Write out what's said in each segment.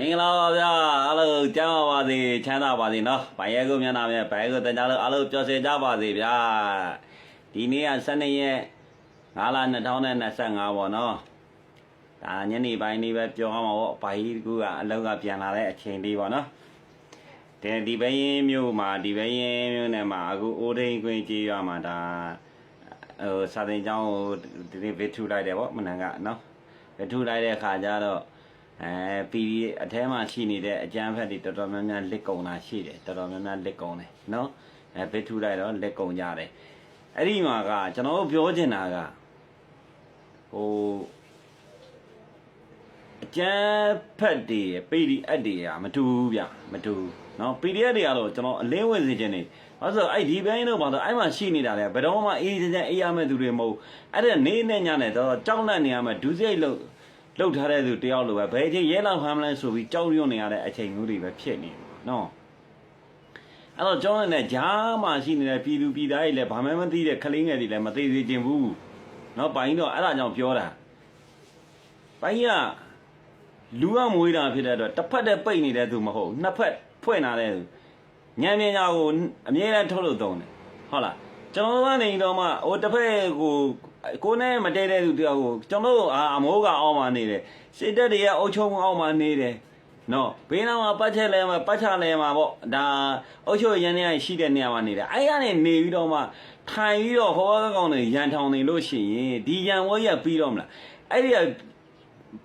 မင်္ဂလာပါဗျာအားလုံးကျမ်းပါပါစေချမ်းသာပါစေနော်ဘာရဲကိုမျက်နှာမြဲဘာရဲကိုတကြလို့အားလုံးပျော်ရွှင်ကြပါစေဗျာဒီနေ့က12ရက်5လ2025ပေါ့နော်ဒါညနေပိုင်းလေးပဲပြောအောင်ပါပေါ့ဘာကြီးကအလောက်ကပြန်လာတဲ့အချိန်လေးပေါ့နော်ဒီဒီဘရင်မျိုးမှာဒီဘရင်မျိုးနဲ့မှာအခုအိုးထိန်ကွင်းကြီးရွာမှာဒါဟိုစာသင်ကျောင်းကိုဒီနေ့ဗစ်ထူလိုက်တယ်ပေါ့မနန်ကနော်ဗစ်ထူလိုက်တဲ့အခါကျတော့ အဲပီဒီအထဲမှာရှိနေတဲ့အကျန်းဖက်တွေတော်တော်များများလက်ကုံတာရှိတယ်တော်တော်များများလက်ကုံတယ်နော်အဲဘစ်ထူလိုက်တော့လက်ကုံကြတယ်အဲ့ဒီမှာကကျွန်တော်တို့ပြောချင်တာကဟိုအကျန်းဖက်တွေပီဒီအက်တွေကမတူဘူးဗျမတူဘူးနော် PDF တွေကတော့ကျွန်တော်အလင်းဝင်စေခြင်းနေဘာလို့အဲ့ဒီဘိုင်းတော့ဘာလို့အဲ့မှာရှိနေတာလဲဘယ်တော့မှအေးချမ်းချမ်းအေးရမဲ့သူတွေမဟုတ်အဲ့ဒါနေနဲ့ညနဲ့တော့ကြောက်လန့်နေရမဲ့ဒုစရိုက်လို့ လှုပ်ထားတဲ့သူတယောက်လိုပဲဘယ်အချိန်ရဲလောက်ဟမ်းမလဲဆိုပြီးကြောက်ရွံ့နေရတဲ့အချိန်မျိုးတွေပဲဖြစ်နေတယ်နော်အဲ့တော့ကျောင်းနဲ့ဂျားမှရှိနေတဲ့ပြည်သူပြည်သားတွေလည်းဘာမှမသိတဲ့ကလေးငယ်တွေလည်းမသိသေးခြင်းဘူးနော်ပိုင်းတော့အဲ့ဒါကြောင့်ပြောတာပိုင်းကလူကမွေးတာဖြစ်တဲ့အတွက်တစ်ဖက်တည်းပိတ်နေတဲ့သူမဟုတ်နှစ်ဖက်ဖွင့်လာတဲ့သူညံမြညာကိုအမြဲတမ်းထုတ်လို့သုံးတယ်ဟုတ်လား ကျွန်တော်ကနေတော့မှဟိုတစ်ဖက်ကိုကိုနဲ့မတည့်တဲ့သူတယောက်ကိုကျွန်တော်တို့အာအမိုးကအောက်မှာနေတယ်စစ်တပ်တွေကအုပ်ချုပ်မှုအောက်မှာနေတယ်နော်ဘေးနားမှာပတ်ချက်လဲမှာပတ်ချလဲမှာပေါ့ဒါအုပ်ချုပ်ရန်နေရရှိတဲ့နေရာမှာနေတယ်အဲ့ကနေနေပြီးတော့မှထိုင်ပြီးတော့ဟောကောင်တွေရန်ထောင်နေလို့ရှိရင်ဒီရန်ဝဲရပြီးတော့မလားအဲ့ဒီက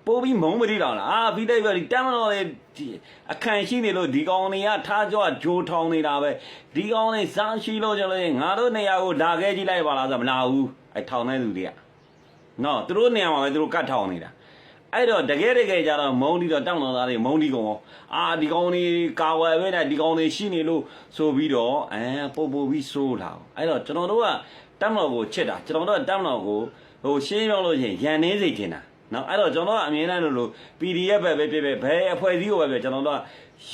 ပိုးပြီးမုံမတိတော့လားအာပြီးတိုက်ပဲဒီတမ်းမတော်လေဒီအခန့်ရှိနေလို့ဒီကောင်တွေကထားကြွဂျိုးထောင်နေတာပဲဒီကောင်တွေစားရှိလို့ကြလို့ရင်ငါတို့နေရာကိုဒါခဲ့ကြည့်လိုက်ပါလားဆိုမလာဘူးအဲထောင်တဲ့သူတွေကနော်သူတို့နေရာမှာပဲသူတို့ကတ်ထောင်နေတာအဲ့တော့တကယ်တကယ်ကြတော့မုံဒီတော့တောင်းတော်သားတွေမုံဒီကောင်ရောအာဒီကောင်တွေကာဝယ်ပဲနဲ့ဒီကောင်တွေရှိနေလို့ဆိုပြီးတော့အဲပို့ပို့ပြီးဆိုးလာအဲ့တော့ကျွန်တော်တို့ကတမ်းတော်ကိုချစ်တာကျွန်တော်တို့ကတမ်းတော်ကိုဟိုရှင်းပြောလို့ရှိရင်ရန်နေစေချင်တာ နော်အဲ့တော့ကျွန်တော်ကအမြင်နဲ့လို့လို့ PDF ပဲပဲပြပြဘယ်အဖွဲ့အစည်းကိုပဲပြကျွန်တော်တို့က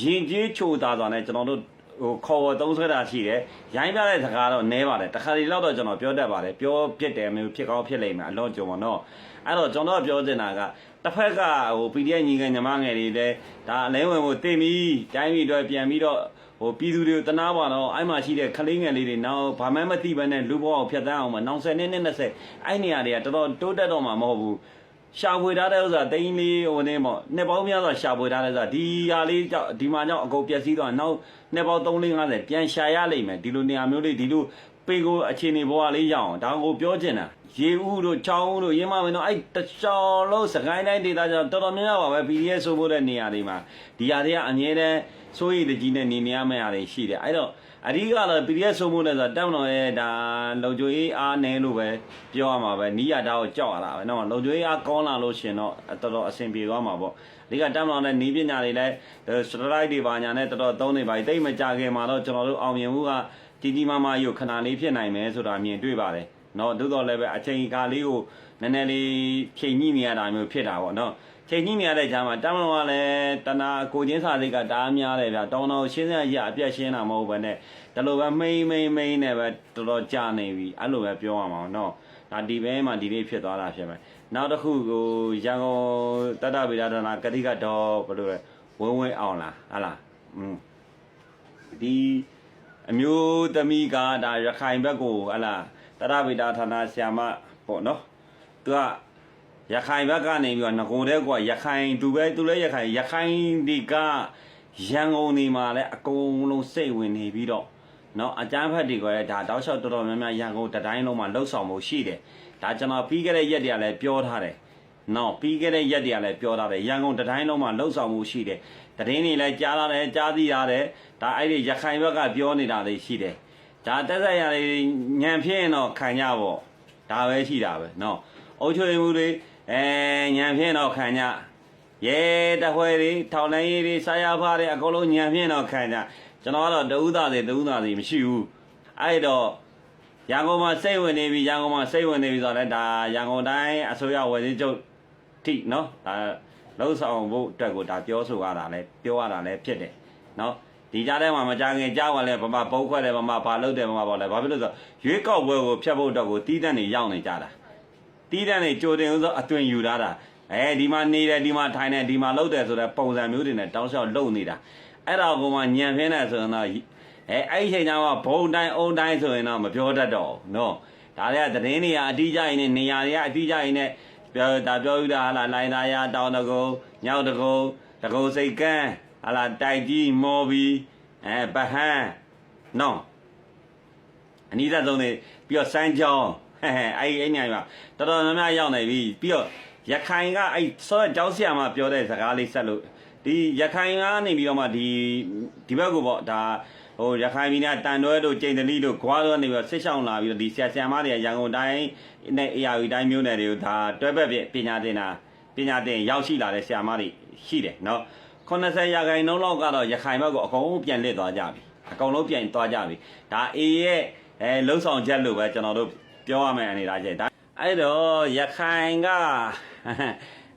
ရင်ကျေးချိုသားသွားနဲ့ကျွန်တော်တို့ဟိုခေါ်ဝသုံးဆွဲတာရှိတယ်ရိုင်းပြတဲ့စကားတော့နဲပါတယ်တခါဒီလောက်တော့ကျွန်တော်ပြောတတ်ပါတယ်ပြောပြစ်တယ်မျိုးဖြစ်ကောင်းဖြစ်လိမ့်မယ်အလွန်ကြုံပါတော့အဲ့တော့ကျွန်တော်ကပြောချင်တာကတစ်ဖက်ကဟို PDF ညီငယ်ညီမငယ်တွေလည်းဒါအလဲဝင်ကိုတင်ပြီးတိုင်းပြည်အတွက်ပြန်ပြီးတော့ဟိုပြည်သူတွေကိုတနာပါတော့အဲ့မှာရှိတဲ့ကလေးငယ်လေးတွေနောက်ဘာမှမသိဘဲနဲ့လူဘောအောင်ဖြတ်တန်းအောင်မနောက်10နှစ်နဲ့20အဲ့နေရာတွေကတော်တော်တိုးတက်တော့မှာမဟုတ်ဘူး ရှာဖွေထားတဲ့ဥစ္စာတိန်းလေးဟိုနေပေါ့နှစ်ပေါင်းများစွာရှာဖွေထားတဲ့ဥစ္စာဒီဟာလေးကြောင့်ဒီမှာကြောင့်အကုန်ပျက်စီးသွားနောက်နှစ်ပေါင်း350ပြန်ရှာရလိမ့်မယ်ဒီလိုနေရာမျိုးလေးဒီလို ပေကိုအခြေအနေဘဝလေးရအောင်ဒါကိုပြောချင်တာရေဦးတို့ချောင်းဦးတို့ရင်းမမင်းတို့အဲ့တချောင်းလုံးစကိုင်းတိုင်းဒေသကြောင့်တော်တော်များများပါပဲ PDF ဆိုဖို့တဲ့နေရာတွေမှာဒီဟာတွေကအမြဲတမ်းစိုးရိမ်တကြီးနဲ့နေနေရမယ့်အရာတွေရှိတယ်အဲ့တော့အဓိကတော့ PDF ဆိုမှုနဲ့ဆိုတာတောင်းတော်ရဲ့ဒါလုံချိုရေးအားနည်းလို့ပဲပြောရမှာပဲနီးရတာကိုကြောက်ရတာပဲနော်လုံချိုရေးအားကောင်းလာလို့ရှင်တော့တော်တော်အဆင်ပြေသွားမှာပေါ့အဓိကတောင်းတော်နဲ့နီးပညာတွေလည်းစတရိုက်တွေပါညာနဲ့တော်တော်သုံးနေပါပြီတိတ်မကြခင်မှာတော့ကျွန်တော်တို့အောင်မြင်မှုက ကြီးကြီးမားမားရုပ်ခဏလေးဖြစ်နိုင်မယ်ဆိုတာမြင်တွေ့ပါတယ်နော်သို့တော်လည်းပဲအချိန်ကာလေးကိုနည်းနည်းလေးချိန်ညှိနေရတာမျိုးဖြစ်တာပေါ့နော်ချိန်ကြီးနေရတဲ့ဂျာမှာတောင်းတော်ကလည်းတနာကိုချင်းစာစိတ်ကတအားများတယ်ဗျတောင်းတော်ရှင်းစရအပြက်ရှင်းတာမဟုတ်ဘဲနဲ့ဒါလိုပဲမိမ့်မိမ့်မိမ့်နဲ့ပဲတော်တော်ကြာနေပြီအဲ့လိုပဲပြောရမှာနော်ဒါဒီဘဲမှာဒီလေးဖြစ်သွားတာဖြစ်မယ်နောက်တစ်ခုကိုရန်ကုန်တတဗေဒဒနာကတိကတော့ဘယ်လိုလဲဝင်းဝင်းအောင်လားဟာလားอืมဒီ အမျိုးသမီးကဒါရခိုင်ဘက်ကိုဟလာတရဗေဒဌာနဆရာမပေါ့နော်သူကရခိုင်ဘက်ကနေပြီးတော့ငကိုတဲ့ကွာရခိုင်သူပဲသူလည်းရခိုင်ရခိုင်ဒီကရန်ကုန်နေမှာလဲအကုန်လုံးစိတ်ဝင်နေပြီးတော့နော်အကြမ်းဖက်တွေကလည်းဒါတောက်လျှောက်တော်တော်များများရန်ကုန်တတိုင်းလုံးမှာလှုပ်ဆောင်မှုရှိတယ်ဒါကျွန်တော်ပြီးခဲ့တဲ့ရက်တည်းကလည်းပြောထားတယ် နော်ပြီးခဲ့တဲ့ရက်တည်းကလည်းပြောထားတယ်ရန်ကုန်တတိုင်းလုံးမှာလှုပ်ဆောင်မှုရှိတယ်တရင်တွေလည်းကြားလာတယ်ကြားသိရတယ်ဒါအဲ့ဒီရခိုင်ဘက်ကပြောနေတာတွေရှိတယ်ဒါတက်ဆက်ရတွေညံဖြစ်ရင်တော့ခံကြပေါ့ဒါပဲရှိတာပဲနော်အုတ်ချွေမှုတွေအဲညံဖြင့်တော့ခံကြရဲတခွဲတွေထောင်လိုင်းရေးတွေဆာရဖားတွေအကုန်လုံးညံဖြင့်တော့ခံကြကျွန်တော်ကတော့တဦးသားစီတဦးသားစီမရှိဘူးအဲ့တော့ရန်ကုန်မှာစိတ်ဝင်နေပြီရန်ကုန်မှာစိတ်ဝင်နေပြီဆိုတော့လည်းဒါရန်ကုန်တိုင်းအစိုးရဝယ်စည်းချုပ် ထိနော်ဒါလုံးဆောင်ဖို့အတွက်ကိုဒါပြောဆိုရတာလဲပြောရတာလဲဖြစ်တယ်နော်ဒီကြားထဲမှာမကြခင်ကြားဝင်လဲဗမာပုံခွဲတယ်ဗမာဘာလုပ်တယ်ဗမာပေါ့လဲဘာဖြစ်လို့ဆိုရွေးကောက်ပွဲကိုဖျက်ဖို့အတွက်ကိုတီးတန့်နေရောက်နေကြတာတီးတန်းနေကြိုတင်ဥသောအသွင်ယူထားတာအဲဒီမှာနေတယ်ဒီမှာထိုင်တယ်ဒီမှာလှုပ်တယ်ဆိုတော့ပုံစံမျိုးတွေနဲ့တောင်းလျှောက်လှုပ်နေတာအဲ့တော့ကမှညံဖင်းတယ်ဆိုရင်တော့အဲအဲ့ဒီချိန်ကျမှဘုံတိုင်းအုံတိုင်းဆိုရင်တော့မပြောတတ်တော့ဘူးနော်ဒါတွေကသတင်းတွေကအတိအကျရင်းနဲ့နေရာတွေကအတိအကျရင်းနဲ့ ပြောဒါပြောယူတာဟာလာလိုင်းသားရတောင်းတကုံညောက်တကုံတကုံစိတ်ကန်းဟာလာတိုက်ကြီးမော်ဘီအဲပဟန်းနော်အနည်းဆုံးနေပြီးတော့စမ်းကြောင်းဟဲ့ဟဲ့အဲ့ဒီအဲ့ညမှာတော်တော်များများရောက်နေပြီပြီးတော့ရခိုင်ကအဲ့ဆောကျောင်းဆရာမပြောတဲ့စကားလေးဆက်လို့ဒီရခိုင်ကနေပြီးတော့မှဒီဒီဘက်ကိုပေါ့ဒါ ဟိုရခိုင်ပြည်နယ်တန်တွဲတို့ကျိန်တလီတို့ခွာတော့နေပြီးတော့ဆစ်ဆောင်လာပြီးတော့ဒီဆရာဆရာမတွေကရန်ကုန်တိုင်းနဲ့ AR တိုင်းမျိုးနယ်တွေကိုဒါတွဲဘက်ပြပညာသင်တာပညာသင်ရောက်ရှိလာတဲ့ဆရာမတွေရှိတယ်နော်80ရာခိုင်နှုန်းလောက်ကတော့ရခိုင်ဘက်ကိုအကုန်လုံးပြန်လစ်သွားကြပြီအကုန်လုံးပြန်သွားကြပြီဒါ A ရဲ့အဲလှုပ်ဆောင်ချက်လို့ပဲကျွန်တော်တို့ပြောရမယ်အနေထားချက်ဒါအဲ့တော့ရခိုင်က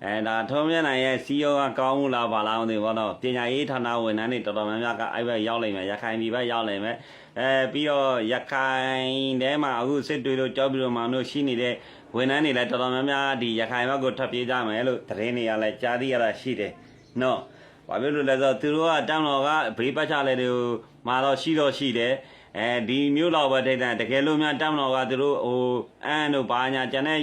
အဲဒါထုံးမြတ်နိုင်ရဲ့ CEO ကကောင်းမှုလားဘာလားမသိဘူးဘောတော့ပညာရေးဌာနဝန်ထမ်းတွေတော်တော်များများကအဲ့ဘက်ရောက်လိမ့်မယ်ရခိုင်ပြည်ဘက်ရောက်လိမ့်မယ်အဲပြီးတော့ရခိုင်ထဲမှာအခုစစ်တွေတို့ကြောက်ပြီးတော့မှတို့ရှိနေတဲ့ဝန်ထမ်းတွေလည်းတော်တော်များများဒီရခိုင်ဘက်ကိုထပ်ပြေးကြမယ်လို့သတင်းတွေကလည်းကြားသိရတာရှိတယ်နော်ဘာဖြစ်လို့လဲဆိုတော့သူတို့ကတောင်းတော်ကဘေးပတ်ချလဲတွေကိုမာတော့ရှိတော့ရှိတယ်အဲဒီမြို့လောက်ပဲတိတ်တန်တကယ်လို့များတောင်းတော်ကသူတို့ဟိုအန်းတို့ဘာညာကျန်တဲ့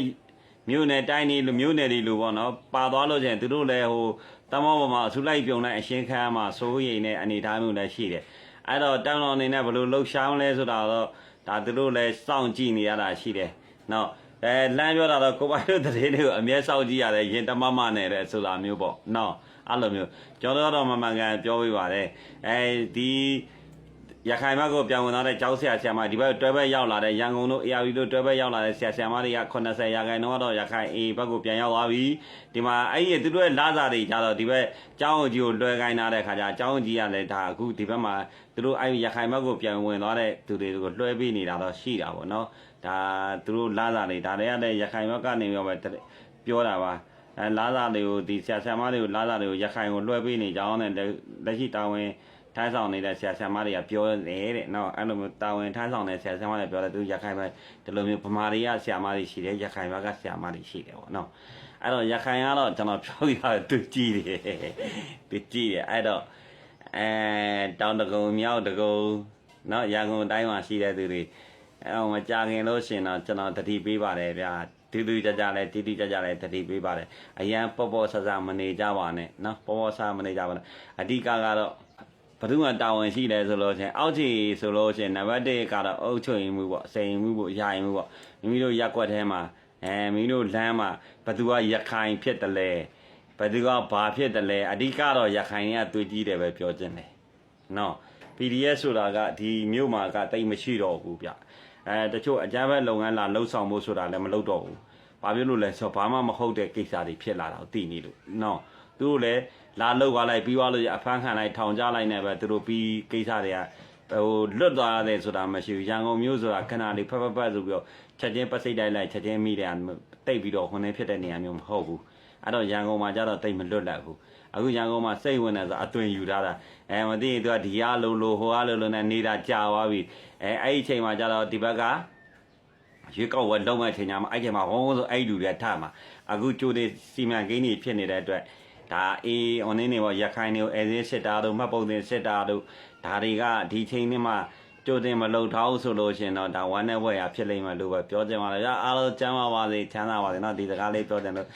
မြို့နယ်တိုင်းနေလို့မြို့နယ်တွေလို့ပေါ့နော်ပါသွားလို့ချင်းသူတို့လည်းဟိုတမောပေါ်မှာအဆူလိုက်ပြုံလိုက်အရှင်းခမ်းမှာစိုးရိမ်တဲ့အနေအထားမျိုးလည်းရှိတယ်အဲ့တော့တောင်းတော်အနေနဲ့ဘယ်လိုလှုပ်ရှားမလဲဆိုတာတော့ဒါသူတို့လည်းစောင့်ကြည့်နေရတာရှိတယ်နော်အဲလမ်းပြောတာတော့ကိုပိုင်တို့တည်းတွေကိုအမြဲစောင့်ကြည့်ရတယ်ရင်တမမနဲ့တဲ့ဆိုတာမျိုးပေါ့နော်အဲ့လိုမျိုးကျွန်တော်တော့မမှန်ကန်ပြောပြပါတယ်အဲဒီ ရခိုင်ဘက်ကိုပြောင်းဝင်သွားတဲ့ကျောင်းဆရာဆရာမဒီဘက်တွဲဘက်ရောက်လာတဲ့ရန်ကုန်တို့ AR တို့တွဲဘက်ရောက်လာတဲ့ဆရာဆရာမတွေက80ရာခိုင်နှုန်းကတော့ရခိုင် A ဘက်ကိုပြန်ရောက်သွားပြီဒီမှာအဲ့ဒီသူတို့ရဲ့လာစာတွေကြတော့ဒီဘက်ကျောင်းကြီးကိုလွှဲခိုင်းထားတဲ့ခါကျကျောင်းကြီးကလည်းဒါအခုဒီဘက်မှာသူတို့အဲ့ရခိုင်ဘက်ကိုပြန်ဝင်သွားတဲ့သူတွေကိုလွှဲပေးနေတာတော့ရှိတာပေါ့နော်ဒါသူတို့လာစာတွေဒါတွေကလည်းရခိုင်ဘက်ကနေရောပဲပြောတာပါအဲလာစာတွေကိုဒီဆရာဆရာမတွေကိုလာစာတွေကိုရခိုင်ကိုလွှဲပေးနေကြအောင်နဲ့လက်ရှိတာဝန် ထိုင်းဆောင်နေတဲ့ဆရာဆရာမတွေကပြောတယ်တဲ့နော်အဲ့လိုမျိုးတာဝန်ထိုင်းဆောင်တဲ့ဆရာဆရာမတွေပြောတယ်သူရခိုင်ဘက်ဒီလိုမျိုးဗမာတွေကဆရာမတွေရှိတယ်ရခိုင်ဘက်ကဆရာမတွေရှိတယ်ပေါ့နော်အဲ့တော့ရခိုင်ကတော့ကျွန်တော်ပြောပြရတယ်သူကြည့်တယ်သူကြည့်တယ်အဲ့တော့အဲတောင်တကုံမြောက်တကုံနော်ရန်ကုန်တိုင်းမှာရှိတဲ့သူတွေအဲ့တော့မကြခင်လို့ရှင်တော့ကျွန်တော်တတိပေးပါတယ်ဗျာတူတူကြကြလဲတီတီကြကြလဲတတိပေးပါတယ်အရန်ပေါ့ပေါ့ဆဆမနေကြပါနဲ့နော်ပေါ့ပေါ့ဆဆမနေကြပါနဲ့အဓိကကတော့ ဘယ်သူမှတာဝန်ရှိလဲဆိုလို့ချင်းအောက်ခြေဆိုလို့ချင်းနံပါတ်1ကတော့အုပ်ချုပ်ရင်မှုပေါ့စိန်မှုပေါ့ယာရင်မှုပေါ့မိမိတို့ရက်ွက်ထဲမှာအဲမိမိတို့လမ်းမှာဘယ်သူကရခိုင်ဖြစ်တယ်လဲဘယ်သူကဘာဖြစ်တယ်လဲအဓိကတော့ရခိုင်ကတွေ့ကြည့်တယ်ပဲပြောခြင်းတယ်နော် PDF ဆိုတာကဒီမြို့မှာကတိတ်မရှိတော့ဘူးဗျအဲတချို့အကြမ်းဖက်လုပ်ငန်းလာလှုပ်ဆောင်ဖို့ဆိုတာလည်းမလုပ်တော့ဘူးဘာဖြစ်လို့လဲဆိုတော့ဘာမှမဟုတ်တဲ့ကိစ္စတွေဖြစ်လာတာကိုသိနေလို့နော်သူတို့လည်း လာလှုပ်သွားလိုက်ပြီးသွားလို့အဖမ်းခံလိုက်ထောင်ချလိုက်နေပဲသူတို့ပြီးကိစ္စတွေကဟိုလွတ်သွားတယ်ဆိုတာမရှိဘူးရန်ကုန်မြို့ဆိုတာခဏလေးဖက်ဖက်ဖက်ဆိုပြီးတော့ချက်ချင်းပတ်စိတ်တိုက်လိုက်ချက်ချင်းမိတယ်တိတ်ပြီးတော့ခွန်နေဖြစ်တဲ့နေရာမျိုးမဟုတ်ဘူးအဲ့တော့ရန်ကုန်မှာကျတော့တိတ်မလွတ်လပ်ဘူးအခုရန်ကုန်မှာစိတ်ဝင်တယ်ဆိုအသွင်ယူထားတာအဲမသိရင်သူကဒီအားလုံးလို့ဟိုအားလုံးလို့နဲ့နေတာကြာသွားပြီအဲအဲ့ဒီအချိန်မှာကျတော့ဒီဘက်ကရွေးကောက်ဝဲလုံးမဲ့အချိန်ညာမှာအဲ့ချိန်မှာဝုန်းဝုန်းဆိုအဲ့လူတွေထမှာအခုကြိုးတွေစီမံကိန်းတွေဖြစ်နေတဲ့အတွက် ဒါအေး online တွေပေါ့ရခိုင်တွေကိုအဲစင်းစစ်တာတို့မှတ်ပုံတင်စစ်တာတို့ဒါတွေကဒီချိန်နဲ့မှကြိုတင်မလုံထားဘူးဆိုလို့ရှင်တော့ဒါဝမ်းနဲ့ဝက်ရဖြစ်လိမ့်မယ်လို့ပဲပြောချင်ပါတယ်။အားလုံးကျမ်းပါပါစေချမ်းသာပါစေနော်ဒီစကားလေးပြောချင်လို့